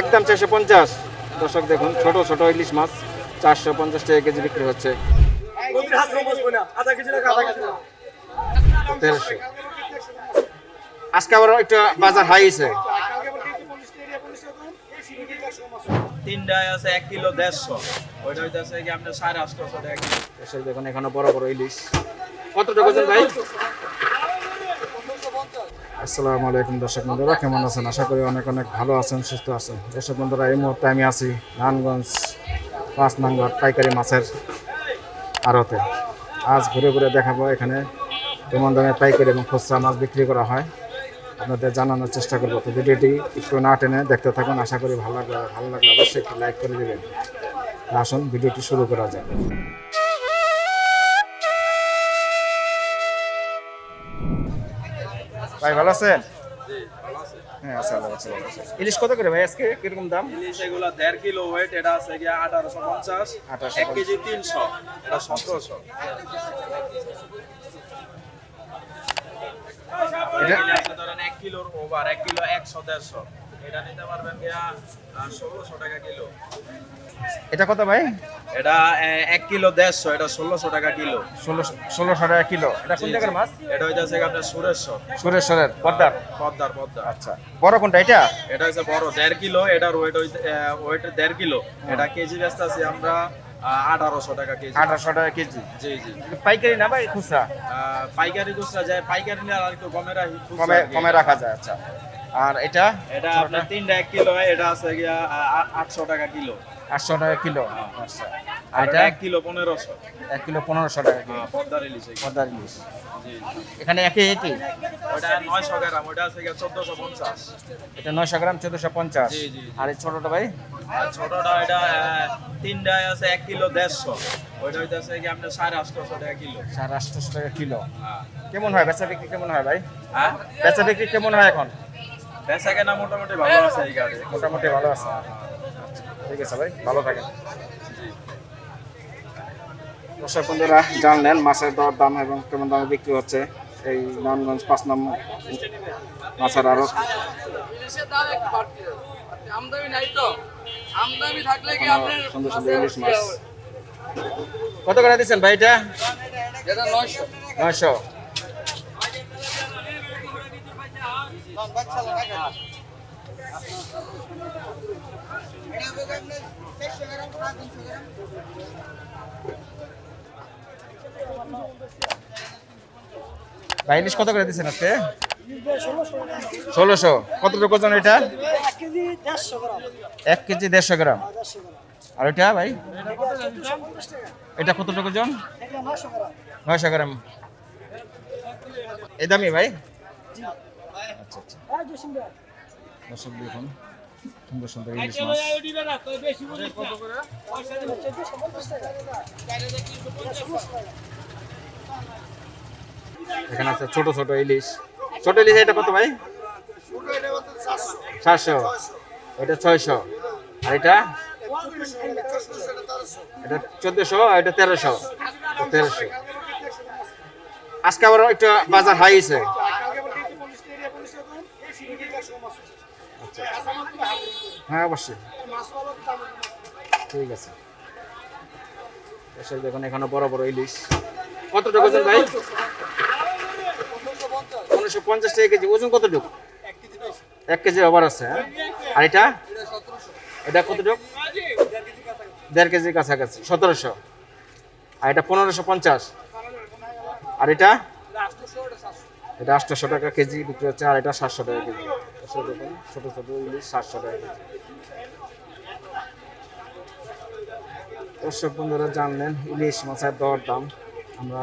একদম চারশো পঞ্চাশ। দর্শক দেখুন ছোট ছোট ইলিশ মাছ চারশো পঞ্চাশ টাকা কেজি বিক্রি হচ্ছে। তেরোশো। আজকে আবার একটু বাজার হাই হয়েছে। তিনটায় আছে এক কিলো দেড়শো। ওইটা হইতেছে কি আপনার সাড়ে আটশো দেখুন এখানে বড় বড় ইলিশ। কত টাকা ওজন ভাই? আসসালামু আলাইকুম দর্শক বন্ধুরা, কেমন আছেন? আশা করি অনেক অনেক ভালো আছেন, সুস্থ আছেন। দর্শক বন্ধুরা, এই মুহূর্তে আমি আছি নারায়ণগঞ্জ পাঁচ নাম্বার পাইকারি মাছের আড়তে। আজ ঘুরে ঘুরে দেখাবো এখানে কেমন দামে পাইকারি এবং খুচরা মাছ বিক্রি করা হয়। আপনাদের জানানোর চেষ্টা করব। তো ভিডিওটি একটু না টেনে দেখতে থাকুন। আশা করি ভালো লাগবে, ভালো লাগলে অবশ্যই একটু লাইক করে দেবেন। আসুন, ভিডিওটি শুরু করা যাক। ভাই ভালো আছেন? হ্যাঁ আচ্ছা ভালো আছি ভালো ইলিশ কত করে ভাই আজকে? কীরকম দাম? ইলিশ এগুলো দেড় কিলো ওয়েট এটা আছে গিয়ে আঠারোশো পঞ্চাশ। 1850 এক কেজি তিনশো। এটা সতেরোশো। এটা ধরেন এক কিলোর ওভার এক কিলো একশো দেড়শো। এটা নিতে পারবেন গিয়া ষোলোশো টাকা কিলো। এটা কত ভাই? এটা এক কিলো দেড়শো এটা ষোলোশো টাকা কিলো। ষোলোশো ষোলোশো টাকা কিলো। এটা কোন জায়গার মাছ? এটা হইতেছে আপনার সুরেশ্বর। সুরেশ্বরের পদ্মার? পদ্মার পদ্মা আচ্ছা। বড় কোনটা এটা? এটা হচ্ছে বড় দেড় কিলো। এটার ওয়েট ওয়েট দেড় কিলো। এটা কেজি ব্যস্ত আছি আমরা আঠারোশো টাকা কেজি। আঠারোশো টাকা কেজি। জি জি। পাইকারি না ভাই খুচরা? পাইকারি খুচরা যায়। পাইকারি নিলে আর একটু কমে রাখি কমে কমে রাখা যায় আচ্ছা। আর এটা? এটা আপনার তিনটা এক কিলো হয় এটা আছে গিয়া আটশো টাকা কিলো। আটশো টাকা কিলো। আচ্ছা। আর আর এটা এক কিলো পনেরোশো। এক কিলো পনেরোশো টাকা কিলো। পদ্মার ইলিশ। পদ্মার ইলিশ। এখানে একই এটি ওটা নয়শো গ্রাম ওটা আছে গিয়া চোদ্দশো পঞ্চাশ। এটা নয়শো গ্রাম চোদ্দশো পঞ্চাশ। জি, জি, জি। আর এই ছোটটা ভাই? আর ছোটটা এটা তিনটায় আছে এক কিলো দেড়শো। ওইটা হইতেছে কি আপনার সাড়ে আটশোশো টাকা কিলো। সাড়ে আটশোশো টাকা কিলো। হ্যাঁ। কেমন হয়? বেচা বিক্রি কেমন হয় ভাই? হ্যাঁ? বেচা বিক্রি কেমন হয় এখন? বেচা কেনা মোটামুটি ভালো আছে এই গাড়ি। মোটামুটি ভালো আছে। ঠিক আছে ভাই ভালো থাকেন। দর্শক বন্ধুরা জানলেন মাছের দর দাম এবং কেমন দামে বিক্রি হচ্ছে এই নারায়ণগঞ্জ পাঁচ নম্বর মাছের আপনার সুন্দর সুন্দর ইলিশ মাছ। কত করে দিচ্ছেন ভাই এটা এটা নয়শো। নয়শো। ভাই, ইলিশ কত করে দিচ্ছেন আজকে? ষোলোশো। কতটুকু ওজন এটা? এক কেজি দেড়শো গ্রাম। আর ওইটা ভাই? এটা কতটুকু ওজন? নয়শো গ্রাম। এই দামি ভাই? আচ্ছা আচ্ছা। দর্শক দেখুন সুন্দর সুন্দর ইলিশ মাছ। এখানে আছে ছোট ছোট ইলিশ। ছোট ইলিশ এটা কত ভাই? সাতশো এটা ছয়শো। আর এটা? এটা চোদ্দশো আর এটা তেরোশো। তেরোশো। আজকে আবার একটা বাজার হাই হ্যাঁ অবশ্যই। ঠিক আছে। দেখুন, এখানে বড় বড় ইলিশ। কত টাকা ওজন ভাই? পনেরোশো পঞ্চাশ টাকা কেজি। ওজন কতটুকু এক কেজি ওভার আছে হ্যাঁ? আর এটা? এটা কতটুকু দেড় কেজি কাছাকাছি। সতেরোশো। আর এটা পনেরোশো পঞ্চাশ। আর এটা? এটা আটশোশো টাকা কেজি বিক্রি হচ্ছে আর এটা সাতশো টাকা কেজি। ছোটো ছোটো ইলিশ সাতশো টাকা কেজি। দর্শক বন্ধুরা জানলেন ইলিশ মাছের দর দাম। আমরা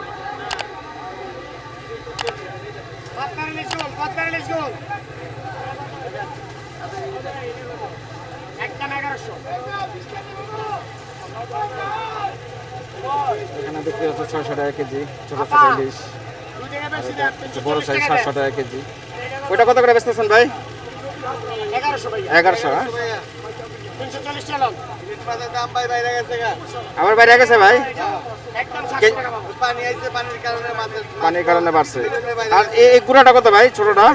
এখানে বিক্রি হচ্ছে ছয়শো টাকা কেজি ছোট ছোট ইলিশ বড় সাইজ সাতশো টাকা কেজি। ওইটা কত করে বেচতেছেন ভাই? এগারোশো এগারোশো হ্যাঁ? আমার বাইরে গেছে ভাই? পানির কারণে মাছের পানির কারণে বাড়ছে। আর এই গুঁড়াটা কত ভাই ছোটটা?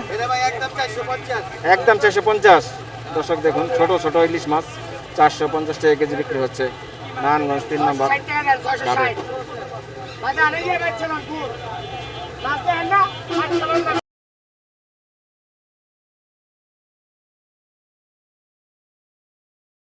একদম চারশো পঞ্চাশ। দর্শক দেখুন ছোট ছোট ইলিশ মাছ চারশো পঞ্চাশ টাকা কেজি বিক্রি হচ্ছে। নারায়ণগঞ্জ তিন নম্বর। বাজার।